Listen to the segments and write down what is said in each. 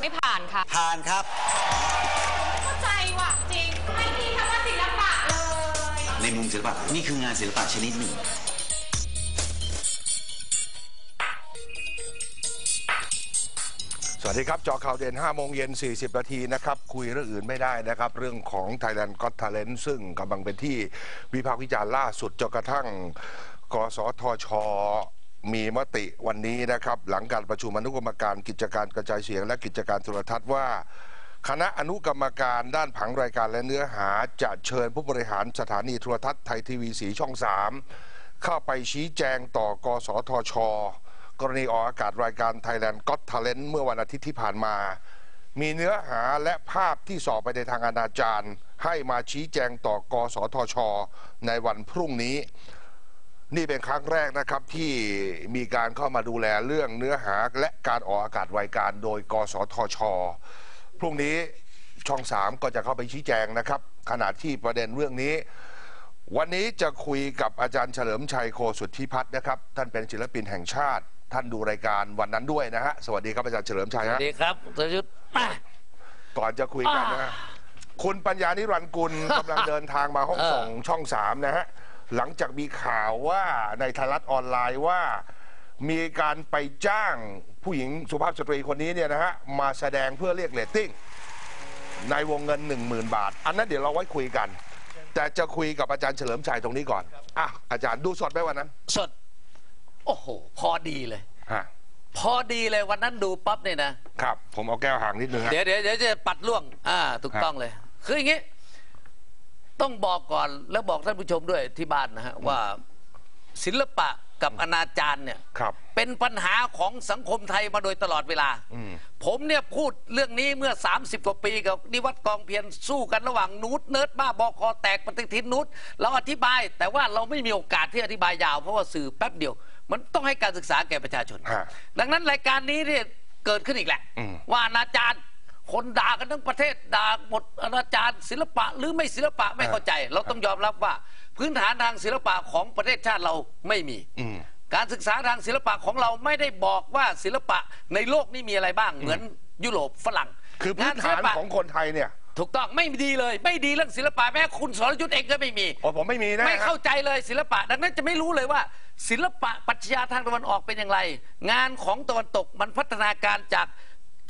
ผ่านครับไม่ผ่านค่ะ ผ่านครับ เข้าใจว่ะจริง ไม่มีคำว่าศิลปะเลย ในมุมศิลปะนี่คืองานศิลปะชนิดหนึ่ง สวัสดีครับจอข่าวเด่น5โมงเย็น 40 นาทีนะครับ คุยเรื่องอื่นไม่ได้นะครับ เรื่องของ Thailand Got Talent ซึ่งกำลังเป็นที่วิพากษ์วิจารณ์ล่าสุดจนกระทั่ง กสทช มีมติวันนี้นะครับ หลังการประชุมอนุกรรมการกิจการกระจายเสียง และกิจการโทรทัศน์ว่า คณะอนุกรรมการด้านผังรายการและเนื้อหาจะเชิญผู้บริหารสถานีโทรทัศน์ไทยทีวีสีช่อง 3 เข้าไปชี้แจงต่อกสทช กรณีออกอากาศรายการ Thailand Got Talent เมื่อวันอาทิตย์ที่ผ่านมา มีเนื้อหาและภาพที่สอบไปในทางอนาจารให้มาชี้แจงต่อกสทช ในวันพรุ่งนี้ นี่เป็นครั้งแรกนะครับที่มีการเข้ามาดูแลเรื่องเนื้อหาและการออกอากาศรายการโดย กสทช พรุ่งนี้ช่องสามก็จะเข้าไปชี้แจงนะครับ ขณะที่ประเด็นเรื่องนี้ วันนี้จะคุยกับอาจารย์เฉลิมชัยโคสุทธิพัฒน์นะครับ ท่านเป็นศิลปินแห่งชาติ ท่านดูรายการวันนั้นด้วยนะฮะสวัสดีครับอาจารย์เฉลิมชัยสวัฮะสดีครับสรยุทธ์มาก่อนจะคุยกันนะฮะคุณปัญญานิรันดร์กุลกำลังเดินทางมาห้องส่งช่องสามนะฮะ หลังจากมีข่าวว่าในไทยรัฐออนไลน์ว่า มีการไปจ้างผู้หญิงสุภาพสตรีคนนี้เนี่ยนะฮะมาแสดงเพื่อเรียกเรตติ้งในวงเงิน 1 0,000 บาท อันนั้นเดี๋ยวเราไว้คุยกัน แต่จะคุยกับอาจารย์เฉลิมชัยตรงนี้ก่อนอะอาจารย์ดูสดไหมวันนั้น สด โอ้โห พอดีเลยฮะพอดีเลยวันนั้นดูปั๊บเนี่ยนะครับ ผมเอาแก้วห่างนิดนึงฮะเดี๋ยวเดี๋ยวเดี๋ยวจะปัดล่วง อ่าถูกครับต้องเลย คืออย่างงี้ ต้องบอกก่อนแล้วบอกท่านผู้ชมด้วยที่บ้านนะฮะว่าศิลปะกับอนาจารเนี่ยครับเป็นปัญหาของสังคมไทยมาโดยตลอดเวลาอืมผมเนี่ยพูดเรื่องนี้เมื่อ 30 กว่าปีกับนิวัตกองเพียรสู้กันระหว่างนูตเนิร์ดบ้าบอคอแตกปฏิทินนูตเราอธิบาย แต่ว่าเราไม่มีโอกาสที่อธิบายยาวเพราะว่าสื่อแป๊บเดียว มันต้องให้การศึกษาแก่ประชาชนฮะดังนั้นรายการนี้เนี่ยเกิดขึ้นอีกแหละอืมว่าอนาจาร คนด่ากันทั้งประเทศด่าหมดอนาจารศิลปะ หรือไม่ศิลปะไม่เข้าใจ เราต้องยอมรับว่า พื้นฐานทางศิลปะของประเทศชาติเราไม่มี อืม การศึกษาทางศิลปะของเราไม่ได้บอกว่าศิลปะในโลกนี้มีอะไรบ้างเหมือนยุโรปฝรั่งคือพื้นศิฐาลนปะของคนไทยเนี่ยถูกต้องไม่ดีเลย ไม่ดีเรื่องศิลปะแม้คุณสรยุทธ์เองก็ไม่มี โอ้ผมไม่มีนะไม่ฮะเข้าใจเลยศิลปะ ดังนั้นจะไม่รู้เลยว่า ศิลปะปรัชญาทางตะวันออกเป็นอย่างไร งานของตะวันตกมันพัฒนาการจาก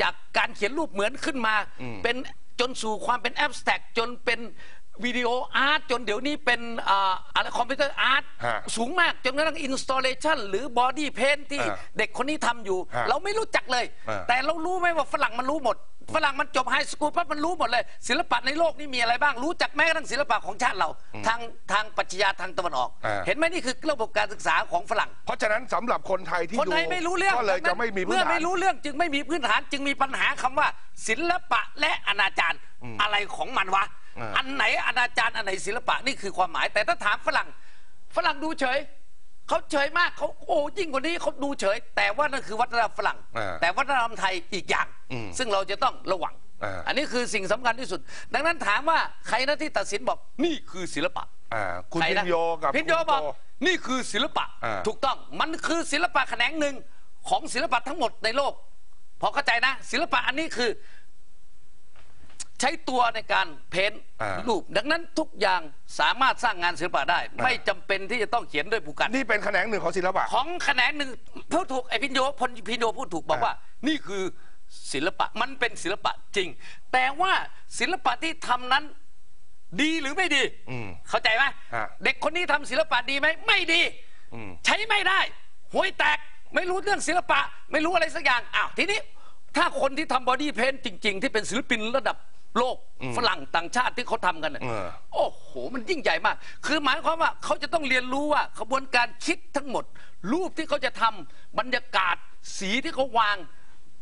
จากการเขียนรูปเหมือนขึ้นมา เป็นจนสู่ความเป็นแอบสแต็กจนเป็นวิดีโออาร์ตจนเดี๋ยวนี้เป็นอ่าอะไรคอมพิวเตอร์อาร์ตฮะสูงมากจนกระทั่งอินสต l เลชันหรือบอดี้เพนที่อ่าเด็กคนนี้ทำอยู่ฮะเราไม่รู้จักเลยอ่าแต่เรารู้ไหมว่าฝรั่งมันรู้หมด ฝรั่งมันจบไฮสคูลปั๊บมันรู้หมดเลย ศิลปะในโลกนี้มีอะไรบ้างรู้จักแม้กระทั่งศิลปะของชาติเรา ทางทางปรัชญาทางตะวันออก อ่า เห็นไหมนี่คือระบบการศึกษาของฝรั่ง เพราะฉะนั้นสำหรับคนไทยที่คนไทยดูไม่รู้เรื่องก็เลยดังนั้นจะไม่มีพื้นเมื่อฐาน ไม่รู้เรื่องจึงไม่มีพื้นฐานจึงมีปัญหาคำว่า ศิลปะและอนาจารอะไรของมันวะ อ่า อันไหนอนาจารอันไหนศิลปะนี่คือความหมาย แต่ถ้าถามฝรั่ง ฝรั่งดูเฉยเขาเฉยมากเขาโอ้ยิ่งกว่านี้เขาดูเฉย แต่ว่านั่นคือวัฒนธรรมฝรั่ง อ่า แต่วัฒนธรรมไทยอีกอย่างอืม ซึ่งเราจะต้องระวังอ่าอันนี้คือสิ่งสำคัญที่สุด ดังนั้นถามว่าใครนะที่ตัดสินบอกนี่คือศิลปะอ่าคุณใรพินะนโยกับพินโยคุณบอกโตนี่คือศิลปะอ่าถูกต้องมันคือศิลปะแขนงหนึ่งของศิลปะทั้งหมดในโลก พอเข้าใจนะ ศิลปะอันนี้คือ ใช้ตัวในการเพ้นท์อ่ารูป ดังนั้นทุกอย่างสามารถสร้างงานศิลปะได้ ไม่จำเป็นที่จะต้องเขียนด้วยผู้กันนี่เป็นแขนงหนึ่งของศิลปะ ของแขนงหนึ่งพูดถูกไอ้พินโยพลพินโยพูดถูกบอกอ่าว่า นี่คือ ศิลปะมันเป็นศิลปะจริง แต่ว่าศิลปะที่ทำนั้นดีหรือไม่ดีอืมเข้าใจไหมฮะเด็กคนนี้ทำศิลปะดีไหมไม่ดีอืมใช้ไม่ได้ห่วยแตกไม่รู้เรื่องศิลปะ ไม่รู้อะไรสักอย่างอ้าวทีนี้ ถ้าคนที่ทำบอดี้เพนจริง ๆ ที่เป็นศิลปินระดับโลกฝรั่งต่างชาติที่เขาทำกันน่ะเออโอ้โห มันยิ่งใหญ่มาก คือหมายความว่าเขาจะต้องเรียนรู้ว่าขบวนการคิดทั้งหมด รูปที่เขาจะทำบรรยากาศสีที่เขาวาง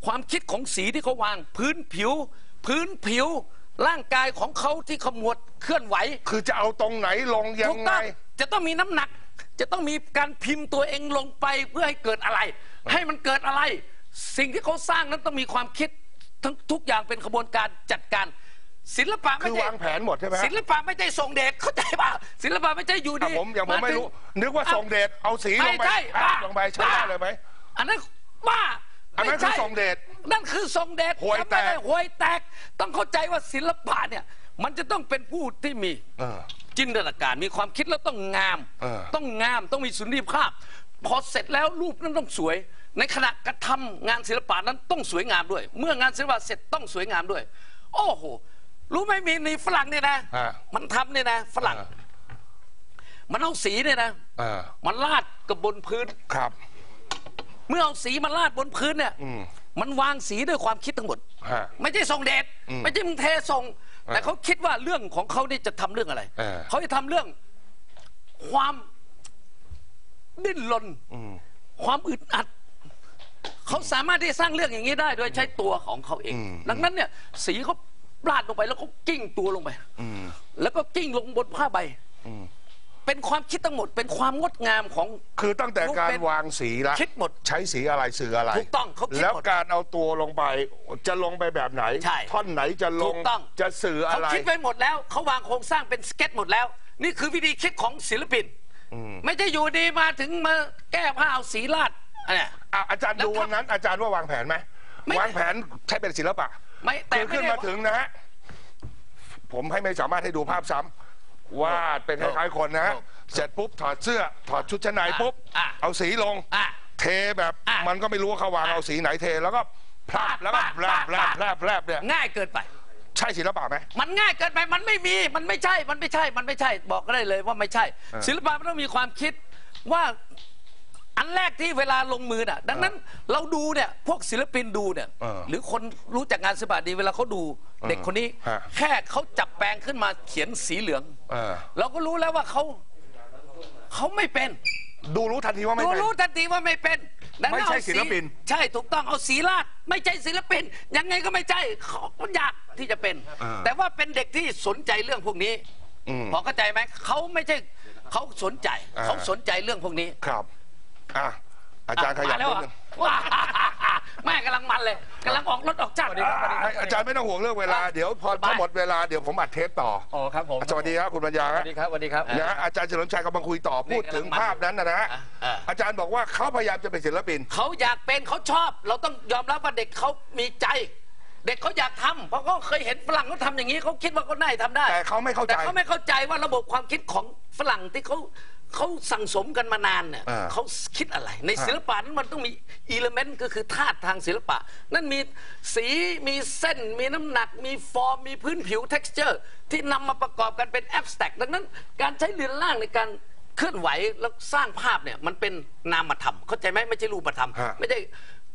ความคิดของสีที่เขาวาง พื้นผิว พื้นผิว ร่างกายของเขาที่ขมวดเคลื่อนไหวคือจะเอาตรงไหนลงยัถูงกไง ต้องจะต้องมีน้ำหนัก จะต้องมีการพิมพ์ตัวเองลงไปเพื่อให้เกิดอะไร ให้มันเกิดอะไร สิ่งที่เขาสร้างนั้นต้องมีความคิดทั้งทุกอย่างเป็นขบวนการจัดการ ศิลปะไม่คือใช่วางแผนหมดใช่ไหมฮะศิลปะไม่ใช่ส่งเดชเข้าใจป่ะศิลปะไม่ใช่อยู่อะดีผมอย่างผมไม่รู้นึกว่าส่งเดชเอาสีลงไปไม่ใช่ภาบ้าพลงไปใช้ได้เลยไหม อันนั้นบ้า อันนั้นไม่คือใช่ส่งเดชนั่นคือทรงเดชห่วยแตกจำไม่ได้ห่วยแตก ต้องเข้าใจว่าศิลปะเนี่ย มันจะต้องเป็นผู้ที่มีเออจินตนาการมีความคิดแล้วต้องงามเออต้องงามต้องมีสุนทรีภาพ พอเสร็จแล้วรูปนั้นต้องสวย ในขณะกระทำงานศิลปะนั้นต้องสวยงามด้วย เมื่องานศิลปะเสร็จต้องสวยงามด้วย โอ้โหรู้ไหมมีในฝรั่งเนี่ยนะฮะมันทำเนี่ยนะ ฝรั่ง มันเอาสีเนี่ยนะเออมันลาดกับบนพื้นครับ เมื่อเอาสีมาลาดบนพื้นเนี่ยอืมมันวางสีด้วยความคิดทั้งหมดฮะไม่ใช่ส่งเดชอืมไม่ใช่มึงเทส่ง แต่เขาคิดว่าเรื่องของเขานี่จะทำเรื่องอะไรเออเขาจะทำเรื่อง ความดิ้นรนอืมความอึดอัดเขาสามารถที่จะสร้างเรื่องอย่างนี้ได้ โดยใช้ตัวของเขาเองอืมดังนั้นเนี่ย สีเขาลาดลงไปแล้วเขากิ้งตัวลงไปอืมแล้วก็กิ้งลงบนผ้าใบอืม เป็นความคิดทั้งหมด เป็นความงดงามของคือตั้งแต่การรูปเป็นวางสีละคิดหมดใช้สีอะไรสื่ออะไรถูกต้องเขาคิดหมดแล้วการเอาตัวลงไปจะลงไปแบบไหนใช่ท่อนไหนจะลถูงกต้องจะสื่ออะเขาไรคิดไว้หมดแล้วเขาวางโครงสร้างเป็นสเก็ตหมดแล้ว นี่คือวิธีคิดของศิลปินไม่ใช่อยู่ดีมาถึงมาแก้ผ้าเอาสีลาดอันเนี้ยอะอาจารย์แล้วดูถ้าวันนั้น อาจารย์ว่าวางแผนไหมไม่วางแผนใช้เป็นศิลปะไม่แต่คือไม่ขึ้นได้มาถึงนะฮะผมให้ไม่สามารถให้ดูภาพซ้ำ วาดเป็นคล้ายๆคนนะฮะเสร็จปุ๊บถอดเสื้อถอดชุดชั้นในปุ๊บอะเอาสีลง อะ เทแบบอะมันก็ไม่รู้ว่าเขาวางเอาสีไหนเทแล้วก็พลาดแล้วก็แลบแลบแลบแลบเนี่ยง่ายเกินไป ใช่ศิลปะไหม มันง่ายเกินไปมันไม่มีมันไม่ใช่มันไม่ใช่มันไม่ใช่บอกก็ได้เลยว่าไม่ใช่เออศิลปะมันต้องมีความคิดว่า อันแรกที่เวลาลงมือน่ะ ดังนั้นเราดูเนี่ยพวกศิลปินดูเนี่ย เออหรือคนรู้จักงานศิลปะดีเวลาเขาดูเด็กคนนี้ ฮะแค่เขาจับแปรงขึ้นมาเขียนสีเหลืองเออ เราก็รู้แล้วว่าเขาเขาไม่เป็นดูรู้ทันทีว่าไม่รู้เป็น รู้ทันทีว่าไม่เป็นดังนั้นไม่ใช่เอาศิลปิน ใช่ถูกต้องเอาสีลาดไม่ใช่ศิลปิน ยังไงก็ไม่ใช่เขามันยากที่จะเป็น แต่ว่าเป็นเด็กที่สนใจเรื่องพวกนี้อืมพอเข้าใจไหมเขาไม่ใช่เขาสนใจอ่าเขาสนใจเรื่องพวกนี้ ครับ อะอาจารย์ขยับมาแล้วนิดเหรนึองว้าแม่กำลังมันเลยกำลังออกรถออกจัดอะอาจารย์ไม่ต้องห่วงเรื่องเวลาเดี๋ยวพอสบายถ้าหมดเวลาเดี๋ยวผมอัดเทปต่ออ๋อครับผมสวัสดีครับคุณปัญญาสฮะวัสดีครับสวัสดีครับนะฮะอาจารย์เฉลิมชัยกำลังคุยต่อพูดถึงภาพนั้นนะนะฮะอ่าอาจารย์บอกว่าเขาพยายามจะเป็นศิลปินเขาอยากเป็นเขาชอบ เราต้องยอมรับว่าเด็กเขามีใจเด็กเขาอยากทำเพราะเขาเคยเห็นฝรั่งเขาทำอย่างนี้เขาคิดว่าเขาได้ทำได้ แต่เขาไม่เข้าใจแต่เขาไม่เข้าใจว่าระบบความคิดของฝรั่งที่เขา เขาสั่งสมกันมานานเนี่ยอ่าเขาคิดอะไร ในศิลปะนั้นมันต้องมีอิเลเมนต์ก็คือธาตุทางศิลปะ นั่นมีสีมีเส้น มีน้ำหนัก มีฟอร์ม มีพื้นผิว t e x t อร์ ที่นำมาประกอบกันเป็นแอบสแต็กดังนั้น การใช้เรือนร่างในการเคลื่อนไหวแล้วสร้างภาพเนี่ยมันเป็นนามธรรมเข้าใจไหมไม่ใช่รูปธรรมฮะ ไม่ใช่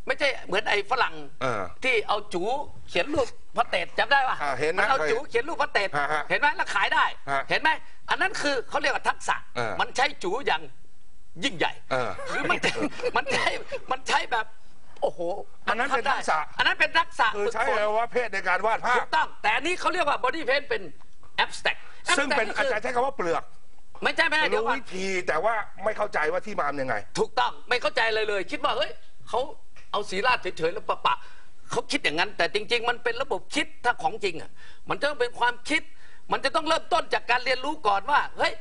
ไม่ใช่เหมือนไอ้ฝรั่งเออที่เอาจูเขียนรูปพระเตจจำได้ปะอ่าเห็นนะมันเอาเคยจูเขียนรูปพระเตจฮะฮะเห็นไหมแล้วขายได้ ฮะเห็นไหมอันนั้นคือเขาเรียกว่าทักษะ เออ มันใช้จูอย่างยิ่งใหญ่เออคือมันมันใช้มันใช้แบบโอ้โหอันนั้นเป็นทักษะ อันนั้นเป็นทักษะคือใช้ฝึกฝน อวัยวะเพศในการวาดภาถูพ กต้องแต่อันนี้เขาเรียกว่า body paint เป็น abstract ซึ่งเป็น abstract อาจารย์ใช้คำว่าเปลือก ไม่ใช่ไม่ใช่เดี๋ยวรู้ก่อนวิธีแต่ว่าไม่เข้าใจว่าที่มาเป็นยังไง ถูกต้องไม่เข้าใจเลยเลย คิดว่าเฮ้ยเขา เอาสีราดเฉยๆแล้วปะปะเขาคิดอย่างนั้น แต่จริง ๆ มันเป็นระบบคิดถ้าของจริงอะมันจะต้องเป็นความคิด มันจะต้องเริ่มต้นจากการเรียนรู้ก่อนว่าเฮ้ย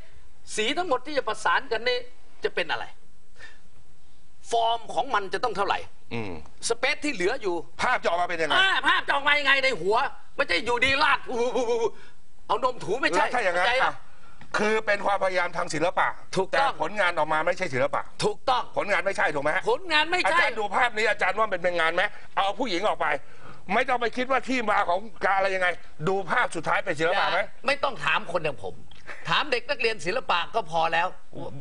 สีทั้งหมดที่จะประสานกันนี่จะเป็นอะไร ฟอร์มของมันจะต้องเท่าไหร่อืมสเปซที่เหลืออยู่ภาพจะออกมาเป็นยังไงอ่าภาพจะออกมายังไงในหัวไม่ใช่อยู่ดีลาดอู้หูเอานมถูไม่แล้ใช่วถ้าอย่างนั้นเข้ใจปะ อะ คือเป็นความพยายามทางศิลปะถูกแต่ต้องผลงานออกมาไม่ใช่ศิลปะ ถูกต้อง ผลงานไม่ใช่ถูกไหมฮะผลงานไม่อาใช่ จารย์ดูภาพนี้อาจารย์ว่าเป็นเป็นงานไหมเอาผู้หญิงออกไป ไม่ต้องไปคิดว่าที่มาของการอะไรยังไง ดูภาพสุดท้ายเป็นศิลปะไหม ไม่ต้องถามคนอย่างผม ถามเด็กนักเรียนศิลปะก็พอแล้ว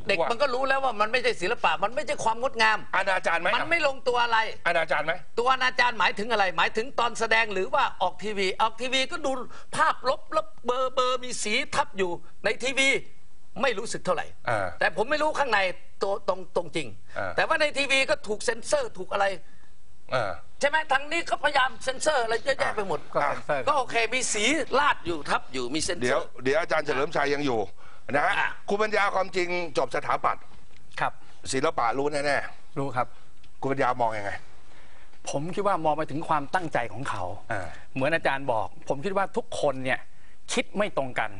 เด็กว่ามัมันก็รู้แล้วว่ามันไม่ใช่ศิลปะ มันไม่ใช่ความงดงาม อนาจารย์ไหมมันไม่ลงตัวอะไร อนาจารย์ไหมตัวอนาจารย์หมายถึงอะไร หมายถึงตอนแสดงหรือว่าออกทีวี ออกทีวีก็ดูภาพลบลบเบอร์เบอร์มีสีทับอยู่ในทีวีไม่รู้สึกเท่าไหร่อ่าแต่ผมไม่รู้ข้างในตัวตรงตรงจริงอ่าแต่ว่าในทีวีก็ถูกเซ็นเซอร์ถูกอะไร เออ ใช่ไหมทางนี้ก็พยายามเซ็นเซอร์อะไรเยอะแยะไปหมด ก็เซ็นเซอร์ ก็โอเคมีสีลาดอยู่ทับอยู่มีเซ็นเซเดี๋อยวร์เดี๋ยวอาจารย์เฉลิมชัยยังอยู่นะฮะอะ คุณปัญญาความจริงจบสถาปัตย์ครับศิลปะรู้แน่รู้ครับ ๆคุณปัญญามองยังไง ผมคิดว่ามองไปถึงความตั้งใจของเขา อ่า เหมือนอาจารย์บอก ผมคิดว่าทุกคนเนี่ยคิดไม่ตรงกัน